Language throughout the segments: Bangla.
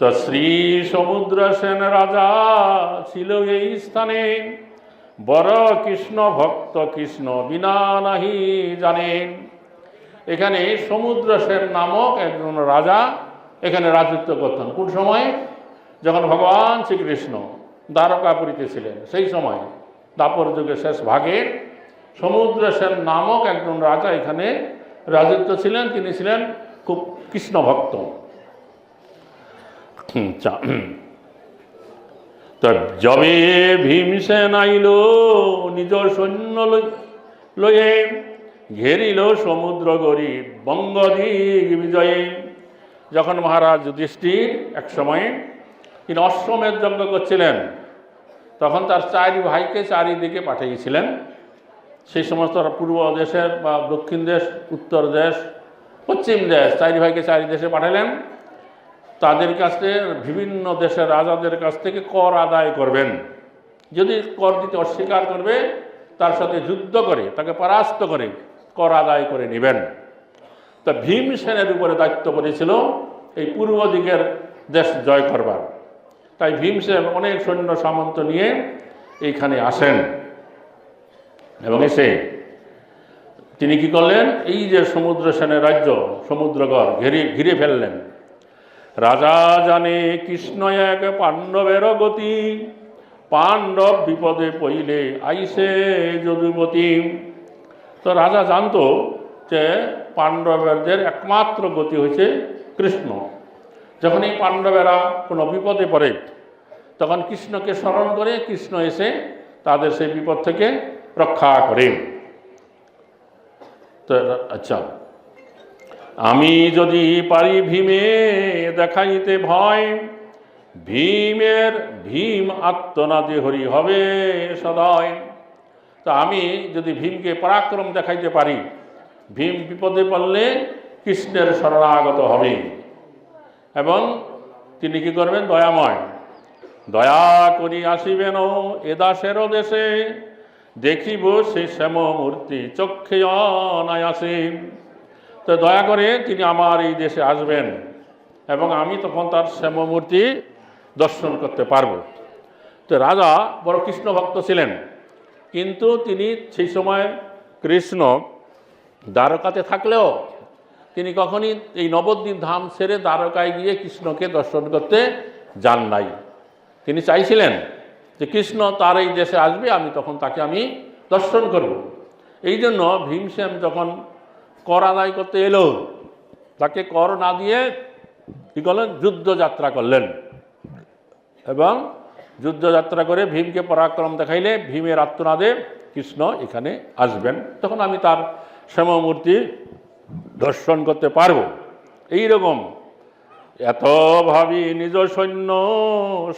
তো শ্রী সমুদ্র সেন রাজা ছিল এই স্থানে। বড় কৃষ্ণ ভক্ত কৃষ্ণ বিনা নাহি জানেন। এখানে সমুদ্র সেন নামক একজন রাজা এখানে রাজত্ব করতেন। কোন সময়? যখন ভগবান শ্রীকৃষ্ণ দ্বারকাপুরীতে ছিলেন, সেই সময় দাপর যুগের শেষ ভাগে সমুদ্র সেন নামক একজন রাজা এখানে রাজত্ব ছিলেন। তিনি ছিলেন খুব কৃষ্ণ ভক্ত। তো যবে ভীমসেন আইল নিজ সৈন্য লয়ে ঘেরিল সমুদ্র গরিব বঙ্গদিগ বিজয়ে। যখন মহারাজ যুধিষ্ঠির এক সময় তিনি অশ্বমেধ যজ্ঞ করছিলেন, তখন তার চারি ভাইকে চারিদিকে পাঠিয়েছিলেন। সেই সমস্ত পূর্ব দেশের বা দক্ষিণ দেশ, উত্তর দেশ, পশ্চিম দেশ, চারি ভাইকে চারি দেশে পাঠালেন। তাদের কাছে, বিভিন্ন দেশের রাজাদের কাছ থেকে কর আদায় করবেন। যদি কর দিতে অস্বীকার করবে, তার সাথে যুদ্ধ করে, তাকে পরাস্ত করে, কর আদায় করে নেবেন। তা ভীমসেনের উপরে দায়িত্ব পড়েছিল এই পূর্ব দিকের দেশ জয় করবার। তাই ভীমসেন অনেক সৈন্য সামন্ত নিয়ে এইখানে আসেন এবং এসে তিনি কি করলেন? এই যে সমুদ্র সেনের রাজ্য, সমুদ্রগড় ঘিরে ঘিরে ফেললেন। রাজা জানে কৃষ্ণ এক পাণ্ডবের গতি। পাণ্ডব বিপদে পইলে আইসে যদুপতি। তো রাজা জানতো যে পাণ্ডবদের একমাত্র গতি হয়েছে কৃষ্ণ। যখন এই পাণ্ডবেরা কোনো বিপদে পড়ে, তখন কৃষ্ণকে স্মরণ করে কৃষ্ণ এসে তাদের সেই বিপদ থেকে রক্ষা করে। তো আচ্ছা আমি যদি পারি ভীমে দেখাইতে ভয়, ভীমের ভীম আত্মনাদে হরি হবে সদয়। তা আমি যদি ভীমকে পরাক্রম দেখাইতে পারি, ভীম বিপদে পড়লে কৃষ্ণের শরণাগত হবে। এবং তিনি কি করবেন? দয়াময়। দয়া করি আসিবেন এ দাসেরও দেশে, দেখিব সেই শ্যাম মূর্তি চক্ষে অনায়াসে। তো দয়া করে তিনি আমার এই দেশে আসবেন এবং আমি তখন তার শ্যামমূর্তি দর্শন করতে পারব। তো রাজা বড় কৃষ্ণ ভক্ত ছিলেন, কিন্তু তিনি সেই সময় কৃষ্ণ দ্বারকাতে থাকলেও তিনি কখনই এই নবদ্বীপ ধাম ছেড়ে দ্বারকায় গিয়ে কৃষ্ণকে দর্শন করতে যান নাই। তিনি চাইছিলেন যে কৃষ্ণ তার এই দেশে আসবে, আমি তখন তাকে আমি দর্শন করব। এই জন্য ভীমসেন যখন কর আদায় করতে এলো। তাকে কর না দিয়ে কী করলেন? যুদ্ধযাত্রা করলেন। এবং যুদ্ধযাত্রা করে ভীমকে পরাক্রম দেখাইলে ভীমের আত্মনাদে কৃষ্ণ এখানে আসবেন। তখন আমি তার শ্যামমূর্তি দর্শন করতে পারব। এই রকম এত ভাবি নিজ সৈন্য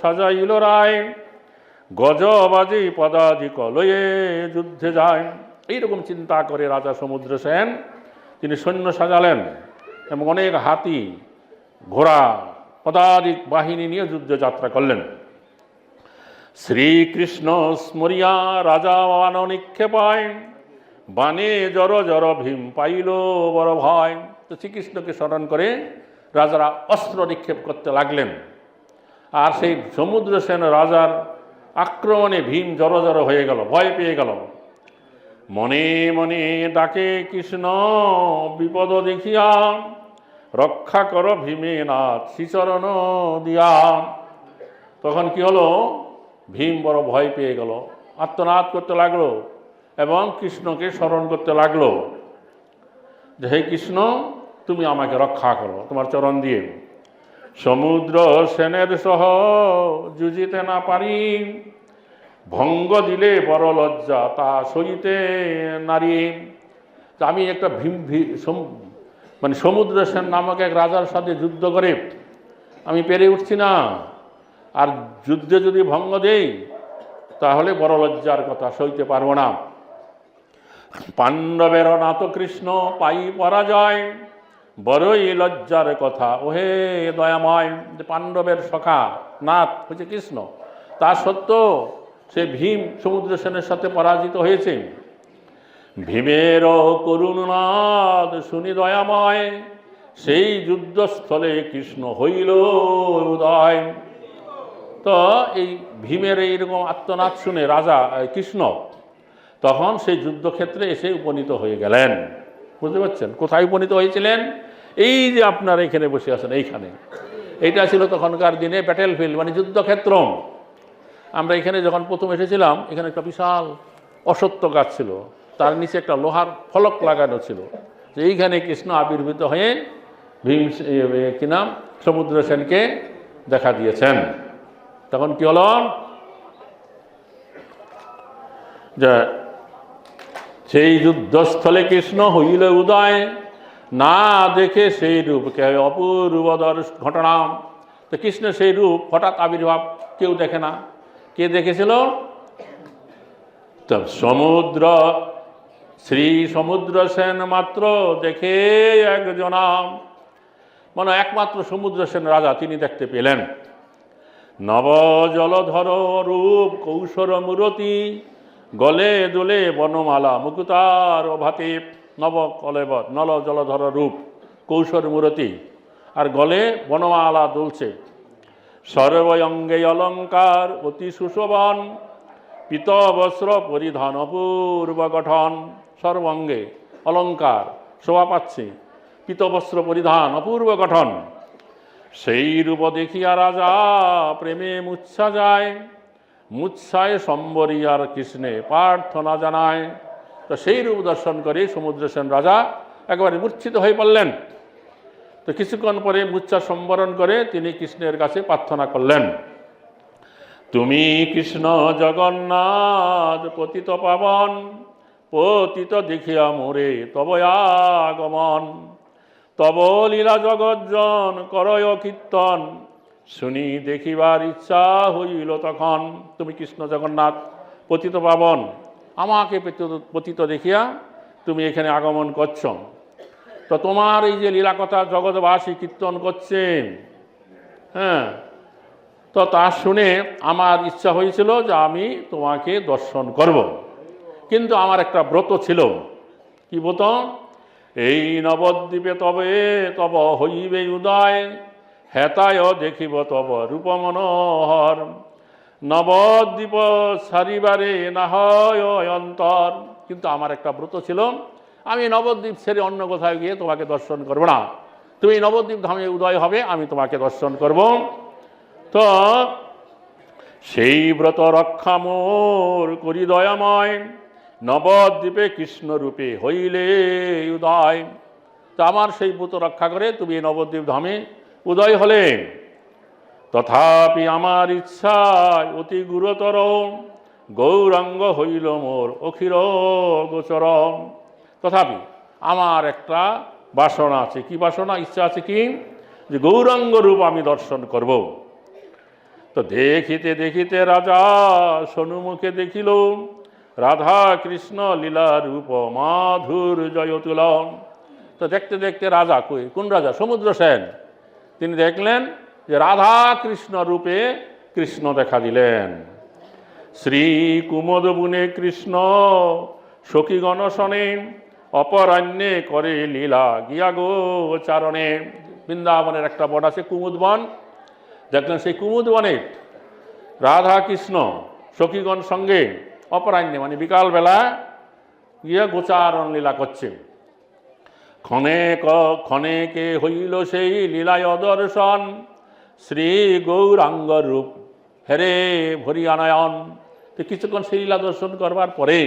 সাজাইল রায়। গজবাজি পদাধিক লয়ে যুদ্ধে যায়। এইরকম চিন্তা করে রাজা সমুদ্র সেন তিনি সৈন্য সাজালেন এবং অনেক হাতি, ঘোড়া পদাধিক বাহিনী নিয়ে যুদ্ধ যাত্রা করলেন। শ্রীকৃষ্ণ স্মরিয়া রাজা বান নিক্ষেপায় বানে জর জর ভীম পাইল বড় ভয়। তো শ্রীকৃষ্ণকে স্মরণ করে রাজারা অস্ত্র নিক্ষেপ করতে লাগলেন। আর সেই সমুদ্র সেন রাজার আক্রমণে ভীম জড় জড় হয়ে গেল, ভয় পেয়ে গেল। মনে মনে ডাকে কৃষ্ণ, বিপদ দেখিয়া, রক্ষা কর ভীমে নাথ শ্রীচরণ দিয়া। তখন কি হলো? ভীম বড় ভয় পেয়ে গেল, আত্মনাদ করতে লাগল এবং কৃষ্ণকে স্মরণ করতে লাগল যে, হে কৃষ্ণ, তুমি আমাকে রক্ষা করো, তোমার চরণ দিয়ে। সমুদ্র সেনের সহ যুজিতে না পারি ভঙ্গ দিলে বড় লজ্জা তা সইতে নারী। আমি একটা ভীম মানে সমুদ্র সেন নামক এক রাজার সাথে যুদ্ধ করে, আমি পেরে উঠছি না। আর যুদ্ধে যদি ভঙ্গ দেই, তাহলে বড় লজ্জার কথা সইতে পারব না। পাণ্ডবের নাত কৃষ্ণ পাই পরাজয়, বড়ই লজ্জার কথা। ওহে দয়াময় পাণ্ডবের সখা, নাথ, হচ্ছে কৃষ্ণ, তা সত্ত্বেও সে ভীম সমুদ্র সেনের সাথে পরাজিত হয়েছে। ভীমের করুণনাদ শুনি দয়াময়, সেই যুদ্ধস্থলে কৃষ্ণ হইল উদয়। তো এই ভীমের এইরকম আত্মনাদ শুনে রাজা কৃষ্ণ তখন সেই যুদ্ধক্ষেত্রে এসে উপনীত হয়ে গেলেন। বুঝতে পারছেন? কোথায় উপনীত হয়েছিলেন? এই যে আপনার এখানে বসে আছেন, এইখানে। এইটা ছিল তখনকার দিনে ব্যাটেল ফিল্ড মানে যুদ্ধক্ষেত্র। আমরা এখানে যখন প্রথম এসেছিলাম, এখানে একটা বিশাল অসত্য গাছ ছিল। তার নিচে একটা লোহার ফলক লাগানো ছিল। যে এইখানে কৃষ্ণ আবির্ভূত হয়ে ভীম কি নাম? সমুদ্র সেনকে দেখা দিয়েছেন। তখন কি হল? যে সেই যুদ্ধস্থলে কৃষ্ণ হইল উদয়। না দেখে সেই রূপকে অপূর্ব দর্শ ঘটনা। তো কৃষ্ণের সেই রূপ হঠাৎ আবির্ভাব কেউ দেখে না। কে দেখেছিল? সমুদ্র, শ্রী সমুদ্র সেন মাত্র দেখে একজনা মানে একমাত্র সমুদ্র সেন রাজা তিনি দেখতে পেলেন। নব জলধর রূপ কৌশর মূরতি, গলে দোলে বনমালা মুকুতার ভাতে নব কলেবর নল জলধর রূপ কৌশর মূরতি, আর গলে বনমালা দুলছে। সর্বঙ্গে অলঙ্কার অতি সুশোভন, পিতবস্ত্র পরিধান অপূর্ব গঠন সর্বঙ্গে অলঙ্কার শোভা পাচ্ছে, পিতবস্ত্র পরিধান অপূর্ব গঠন সেই রূপ দেখিয়া রাজা প্রেমে মুচ্ছা যায়, মুচ্ছায় সম্বরিয়ার কৃষ্ণে প্রার্থনা জানায়। তো সেই রূপ দর্শন করে সমুদ্র সেন রাজা একেবারে মূর্ছিত হয়ে পড়লেন। তো কিছুক্ষণ পরে মুচ্ছা সম্বরণ করে তিনি কৃষ্ণের কাছে প্রার্থনা করলেন। তুমি কৃষ্ণ জগন্নাথ, পতিত পাবন, পতিত দেখিয়া মোরে তব আগমন। তব লীলা জগজ্জন করয় কীর্তন, শুনি দেখিবার ইচ্ছা হইল তখন। তুমি কৃষ্ণ জগন্নাথ, পতিত পাবন, আমাকে পতিত- দেখিয়া তুমি এখানে আগমন করছ। তো তোমার এই যে লীলা কথা জগৎবাসী কীর্তন করছেন হ্যাঁ তো তা শুনে আমার ইচ্ছা হয়েছিল যে আমি তোমাকে দর্শন করব। কিন্তু আমার একটা ব্রত ছিল। কি ব্রত? এই নবদ্বীপে তবে তব হইবে উদয়, হেতায় দেখিব তব রূপ মনোহর নবদ্বীপ সারিবারে না হয় অন্তর। কিন্তু আমার একটা ব্রত ছিল আমি নবদ্বীপ ছেড়ে অন্য কোথাও গিয়ে তোমাকে দর্শন করব না। তুমি নবদ্বীপ ধামে উদয় হবে, আমি তোমাকে দর্শন করব। তো সেই ব্রত রক্ষা মোর করি দয়াময়, নবদ্বীপে কৃষ্ণ রূপে হইলে উদয়। তো আমার সেই ব্রত রক্ষা করে তুমি নবদ্বীপ ধামে উদয় হলে। তথাপি আমার ইচ্ছায় অতি গুরুতর গৌরাঙ্গ হইল মোর অখির গোচর তথাপি আমার একটা বাসনা আছে। কি বাসনা? ইচ্ছা আছে কি? যে গৌরাঙ্গ রূপ আমি দর্শন করব। তো দেখিতে দেখিতে রাজা সনুমুখে দেখিল, রাধা কৃষ্ণ লীলা রূপ মাধুর জয় তুলন। তো দেখতে দেখতে রাজা কই? কোন রাজা? সমুদ্র সেন। তিনি দেখলেন যে রাধা কৃষ্ণ রূপে কৃষ্ণ দেখা দিলেন। শ্রী কুমদ বুনে কৃষ্ণ সখী গণসনে অপরাহ্নে করে লীলা গিয়া গো চারণে। বৃন্দাবনের একটা বন আছে কুমুদবন। দেখলেন সেই কুমুদ বনে রাধা কৃষ্ণ সখীগণ সঙ্গে অপরাহ্নে মানে বিকালবেলা গিয়া গোচারণ লীলা করছে ক্ষণেক ক্ষণেকে হইল সেই লীলায় দর্শন। শ্রী গৌরাঙ্গ রূপ, হেরে ভরিয়ানয়ন তো কিছুক্ষণ সেই লীলা দর্শন করবার পরে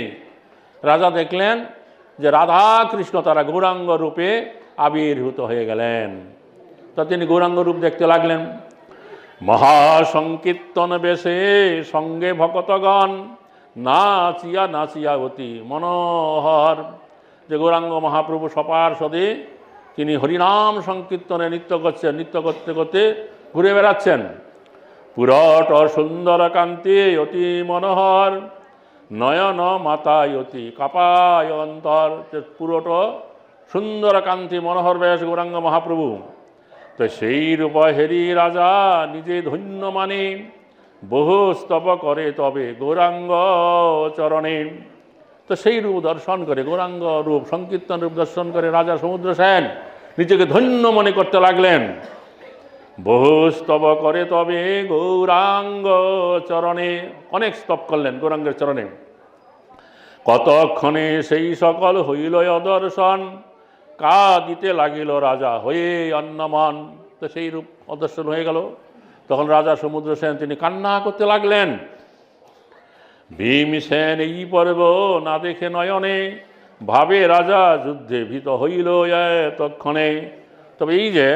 রাজা দেখলেন যে রাধা কৃষ্ণ তারা গৌরাঙ্গ রূপে আবির্ভূত হয়ে গেলেন। তা তিনি গৌরাঙ্গ রূপ দেখতে লাগলেন। মহাসংকীর্তন বেশে সঙ্গে ভকতগণ নাচিয়া নাচিয়া অতি মনোহর। যে গৌরাঙ্গ মহাপ্রভু সপার্ষদে তিনি হরিনাম সংকীর্তনে নৃত্য করছেন নৃত্য করতে করতে ঘুরে বেড়াচ্ছেন। পুরট সুন্দর কান্তি অতি মনোহর। নয়ন মাতায় অতি কাপায় অন্তর পুরোট সুন্দর কান্তি মনোহর বেশ গৌরাঙ্গ মহাপ্রভু। তো সেই রূপ হেরি রাজা নিজে ধন্য মানে বহু স্তব করে তবে গৌরাঙ্গ চরণে। তো সেই রূপ দর্শন করে, গৌরাঙ্গ রূপ, সংকীর্তন রূপ দর্শন করে রাজা সমুদ্র সেন নিজেকে ধন্য মনে করতে লাগলেন। বহু স্তব করে তবে গৌরাঙ্গ চরণে। অনেক স্তব করলেন গৌরাঙ্গের চরণে। কতক্ষণে সেই সকল হইল অদর্শন কা দিতে লাগিল রাজা হয়ে অন্নমান? তো সেই রূপ অদর্শন হয়ে গেল। তখন রাজা সমুদ্র সেন তিনি কান্না করতে লাগলেন। ভীমসেন এই পর্ব না দেখে নয়নে ভাবে রাজা যুদ্ধে ভীত হইল তক্ষণে তবে এই যে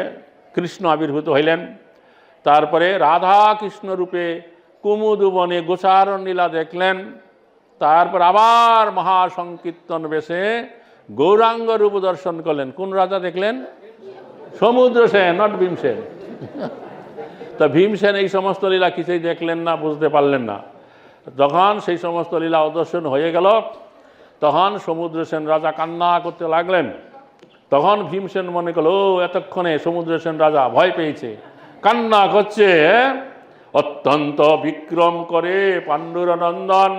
কৃষ্ণ আবির্ভূত হইলেন। তারপরে রাধা কৃষ্ণ রূপে কুমুদুবনে গোচারণ লীলা দেখলেন। তারপর আবার মহাসংকীর্তন বেশে গৌরাঙ্গ রূপ দর্শন করলেন। কোন রাজা দেখলেন? সমুদ্র সেন নট ভীমসেন তা ভীমসেন এই সমস্ত লীলা কিছুই দেখলেন না, বুঝতে পারলেন না। যখন সেই সমস্ত লীলা অদর্শন হয়ে গেল, তখন সমুদ্র সেন রাজা কান্না করতে লাগলেন। তখন ভীমসেন মনে করল এতক্ষণে সমুদ্র সেন রাজা ভয় পেয়েছে, কান্না করছে হ্যাঁ? অত্যন্ত বিক্রম করে পাণ্ডুর নন্দন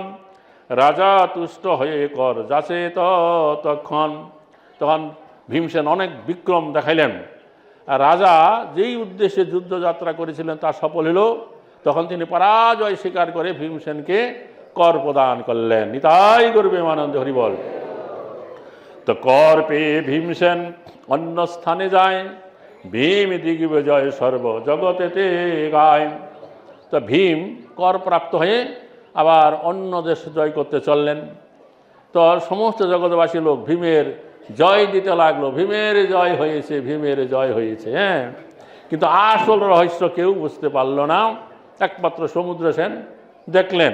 রাজা তুষ্ট হয়ে কর যাচে তখন। তখন ভীমসেন অনেক বিক্রম দেখাইলেন। রাজা যেই উদ্দেশ্যে যুদ্ধযাত্রা করেছিলেন তা সফল হলো, তখন তিনি পরাজয় স্বীকার করে ভীমসেনকে কর প্রদান করলেন। নিতাই করবে মানন্দ হরিবল। তো কর পেয়ে ভীমসেন অন্য স্থানে যায়। ভীম দিগ্বিজয় সর্ব জগতেতে গায় তো ভীম কর প্রাপ্ত হয়ে আবার অন্য দেশ জয় করতে চললেন। তো সমস্ত জগৎবাসী লোক ভীমের জয় দিতে লাগল। ভীমের জয় হয়েছে, ভীমের জয় হয়েছে হ্যাঁ। কিন্তু আসল রহস্য কেউ বুঝতে পারল না। একমাত্র সমুদ্র সেন দেখলেন।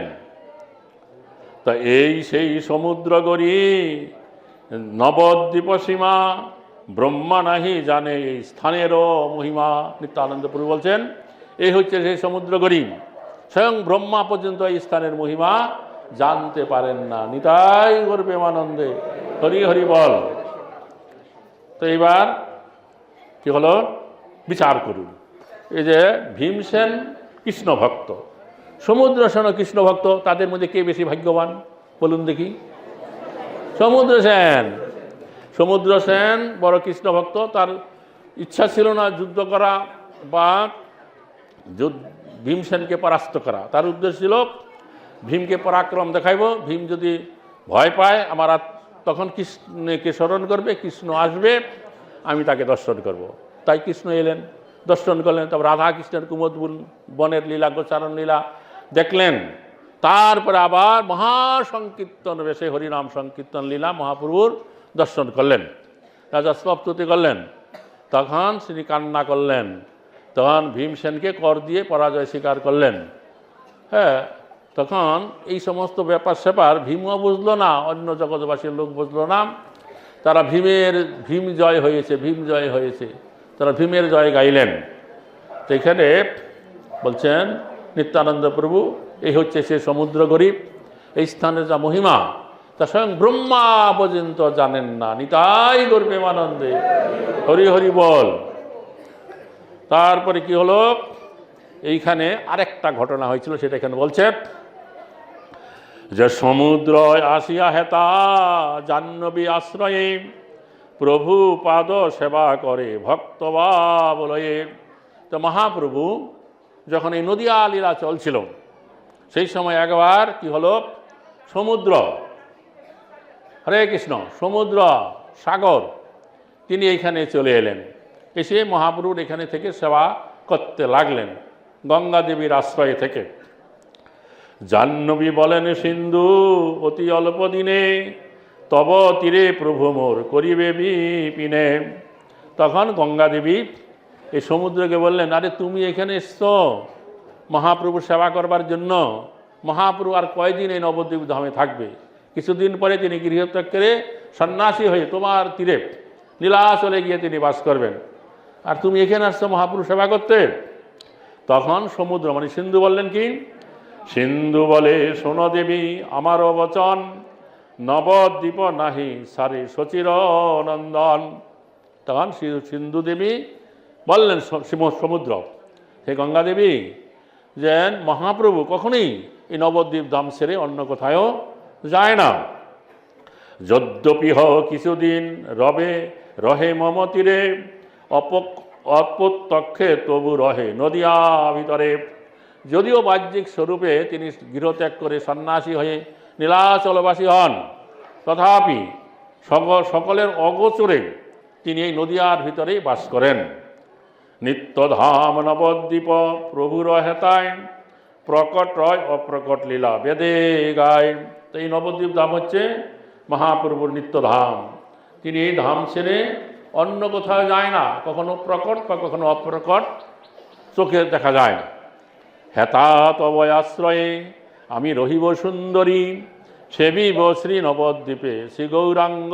তা এই সেই সমুদ্র গড়ি নবদ্বীপ সীমা ব্রহ্মা নাহি জানে এই স্থানেরও মহিমা। নিত্যানন্দপুরী বলছেন, এই হচ্ছে সেই সমুদ্র গড়ি স্বয়ং ব্রহ্মা পর্যন্ত এই স্থানের মহিমা জানতে পারেন না। নিতাই গর্বে প্রেমানন্দে হরি হরি বল। তো এইবার কি হলো? বিচার করুন। এই যে ভীমসেন কৃষ্ণ ভক্ত সমুদ্র সেন কৃষ্ণ ভক্ত তাদের মধ্যে কে বেশি ভাগ্যবান? বলুন দেখি। সমুদ্র সেন। সমুদ্র সেন, বড় কৃষ্ণ ভক্ত তার ইচ্ছা ছিল না যুদ্ধ করা বা ভীমসেনকে পরাস্ত করা। তার উদ্দেশ্য ছিল, ভীমকে পরাক্রম দেখাইব। ভীম যদি ভয় পায়, আমার তখন কৃষ্ণকে স্মরণ করবে, কৃষ্ণ আসবে, আমি তাকে দর্শন করব। তাই কৃষ্ণ এলেন। দর্শন করলেন তারপর রাধা কৃষ্ণের কুমদ বনের লীলা, গোচারণ লীলা দেখলেন। তারপরে আবার মহাসংকীর্তন বেশে হরিনাম সংকীর্তন লীলা মহাপ্রভুর দর্শন করলেন। রাজা স্তপ্তুতি করলেন। তখন তিনি কান্না করলেন। তখন ভীমসেনকে কর দিয়ে পরাজয় স্বীকার করলেন। হ্যাঁ তখন এই সমস্ত ব্যাপার স্যাপার ভীমও বুঝলো না, অন্য জগৎবাসীর লোক বুঝলো না। তারা ভীমের, ভীম জয় হয়েছে, ভীম জয় হয়েছে। তারা ভীমের জয় গাইলেন। তো এখানে বলছেন নিত্যানন্দ প্রভু এই হচ্ছে সে সমুদ্র গরিব, এই স্থানের যা মহিমা, তা স্বয়ং ব্রহ্মা পর্যন্ত জানেন না। নিতাই গর্বে আনন্দে হরি হরি বল। তারপরে কি হলো? এইখানে আরেকটা ঘটনা হয়েছিল, সেটা এখানে বলছে, যে সমুদ্র আসিয়া হেতা, জাহ্নবী আশ্রয়ে প্রভু পাদ সেবা করে ভক্তবা বলয়ে। তো মহাপ্রভু যখন এই নদিয়া লীলা চলছিল, সেই সময় একবার কি হলো? সমুদ্র, হরে কৃষ্ণ, সমুদ্র, সাগর, তিনি এইখানে চলে এলেন। এসে মহাপ্রভুর এখানে থেকে সেবা করতে লাগলেন, গঙ্গা দেবীর আশ্রয় থেকে। জাহ্নবী বলেন, সিন্ধু, অতি অল্প দিনে তব তীরে প্রভু মোর করিবে বিপিনে। তখন গঙ্গা দেবী এই সমুদ্রকে বললেন, আরে তুমি এখানে এসছো মহাপ্রভু সেবা করবার জন্য। মহাপ্রভু আর কয়দিন এই নবদ্বীপ ধামে থাকবে? কিছুদিন পরে তিনি গৃহত্যাগ করে সন্ন্যাসী হয়ে তোমার তীরে নীলাচলে গিয়ে তিনি বাস করবেন। আর তুমি এখানে আসছো মহাপুরুষ সেবা করতে? তখন সমুদ্র মানে সিন্ধু বললেন, কি? সিন্ধু বলে, শোন দেবী, আমারও বচন। নবদ্বীপ নাহি সারে সচির নন্দন তখন সিন্ধু দেবী বললেন সমুদ্র, হে গঙ্গা দেবী যে মহাপ্রভু কখনই এই নবদ্বীপ ধাম সেরে অন্য কোথায়ও যায় না। যদ্যপি হ কিছুদিন রবে, রহে মমতিরে অপক অপত্যক্ষে তবু রহে নদিয়া ভিতরে। যদিও বাহ্যিক স্বরূপে তিনি গৃহত্যাগ করে সন্ন্যাসী হয়ে নীলাচলবাসী হন, তথাপি সক- সকলের অগোচরে তিনি এই নদিয়ার ভিতরেই বাস করেন। নিত্যধাম নবদ্বীপ প্রভুর হেতায় প্রকট রয় অপ্রকট লীলা বেদে গায়। তো এই নবদ্বীপ ধাম হচ্ছে মহাপ্রভুর নিত্যধাম। তিনি এই ধাম ছেড়ে অন্য কোথাও যায় না, কখনো প্রকট বা কখনো অপ্রকট চোখে দেখা যায় না। হেতা তব আশ্রয়ে আমি রহিব সুন্দরী, সেবিব শ্রী নবদ্বীপে শ্রী গৌরাঙ্গ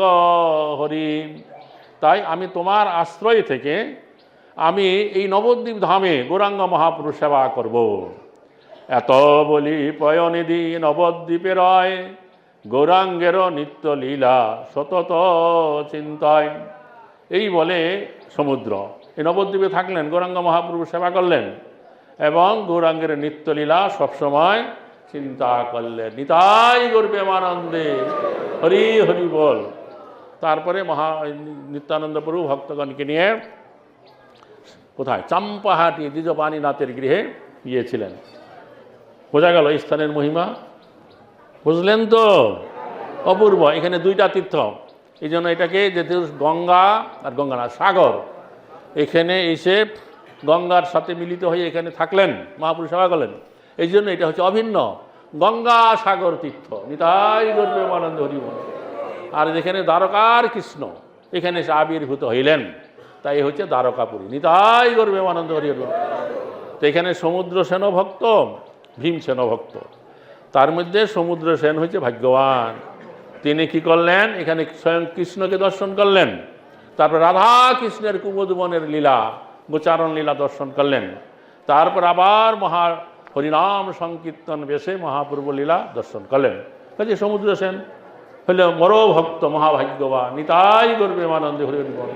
হরি। তাই আমি তোমার আশ্রয় থেকে আমি এই নবদ্বীপ ধামে গৌরাঙ্গ মহাপুরুষ সেবা করব। এত বলি পয়নিধি নবদ্বীপে রয়, গৌরাঙ্গের নিত্য লীলা সতত চিন্তায়। এই বলে সমুদ্র। এই নবদ্বীপে থাকলেন, গৌরাঙ্গ মহাপ্রভু সেবা করলেন এবং গৌরাঙ্গের নিত্যলীলা সবসময় চিন্তা করলেন। নিতাই গর্বে আনন্দে হরি হরি বল। তারপরে মহা নিত্যানন্দ প্রভু ভক্তগণকে নিয়ে কোথায়? চাম্পাহাটি দ্বিজপাণীনাথের গৃহে গিয়েছিলেন। বোঝা গেল স্থানের মহিমা? বুঝলেন তো? অপূর্ব। এখানে দুইটা তীর্থ। এই জন্য এটাকে যেহেতু গঙ্গা আর গঙ্গা না, সাগর। এখানে এসে গঙ্গার সাথে মিলিত হয়ে এখানে থাকলেন, মহাপুরুষ সেবা করলেন। এই জন্য এটা হচ্ছে অভিন্ন। গঙ্গা সাগর তীর্থ। নিতাই গর্বে আনন্দ আর যেখানে দ্বারকার কৃষ্ণ, এখানে এসে আবির্ভূত হইলেন। তাই হচ্ছে দ্বারকাপুরী। নিতাই গর্বে আনন্দ হরিবন তো এখানে সমুদ্র সেন ভক্ত ভীম সেন ভক্ত তার মধ্যে সমুদ্র সেন হচ্ছে ভাগ্যবান। তিনি কি করলেন? এখানে স্বয়ং কৃষ্ণকে দর্শন করলেন। তারপর রাধা কৃষ্ণের কুমুদবনের লীলা, গোচারণ লীলা দর্শন করলেন। তারপর আবার মহা হরিনাম সংকীর্তন বেশে মহাপূর্ব লীলা দর্শন করলেন। কাজে সমুদ্র সেন হলে মরো ভক্ত মহাভাগ্যবান, নিতাই করবে মানন্দে হরি হরি বল।